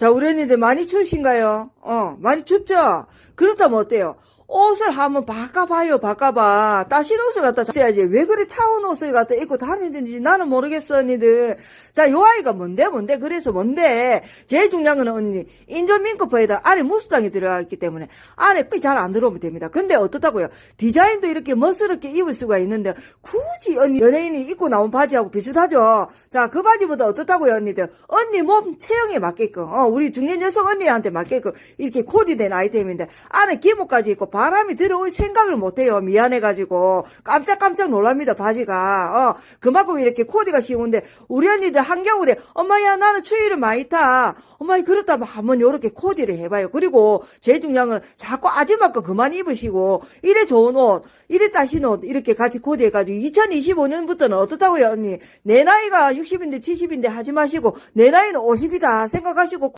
자, 우리 언니들 많이 추우신가요? 어, 많이 춥죠? 그렇다면 어때요? 옷을 한번 바꿔봐요, 바꿔봐. 따신 옷을 갖다 써야지. 왜 그래 차운 옷을 갖다 입고 다니는지 나는 모르겠어, 언니들. 자, 요 아이가 뭔데, 뭔데, 그래서 뭔데. 제일 중요한 거는 언니, 인조민크퍼에다 안에 무스당이 들어가 있기 때문에 안에 삐 잘 안 들어오면 됩니다. 근데 어떻다고요? 디자인도 이렇게 멋스럽게 입을 수가 있는데 굳이 언니 연예인이 입고 나온 바지하고 비슷하죠? 자, 그 바지보다 어떻다고요, 언니들? 언니 몸 체형에 맞게끔, 어, 우리 중년 여성 언니한테 맞게끔 이렇게 코디된 아이템인데 안에 기모까지 있고 바람이 들어올 생각을 못해요. 미안해가지고 깜짝깜짝 놀랍니다, 바지가. 어, 그만큼 이렇게 코디가 쉬운데 우리 언니들 한겨울에 엄마야 나는 추위를 많이 타. 엄마 그렇다면 한번 요렇게 코디를 해봐요. 그리고 제일 중요한 건 자꾸 아줌마 거 그만 입으시고 이래 좋은 옷, 이래 따신 옷 이렇게 같이 코디해가지고 2025년부터는 어떻다고요, 언니? 내 나이가 60인데 70인데 하지 마시고 내 나이는 50이다 생각하시고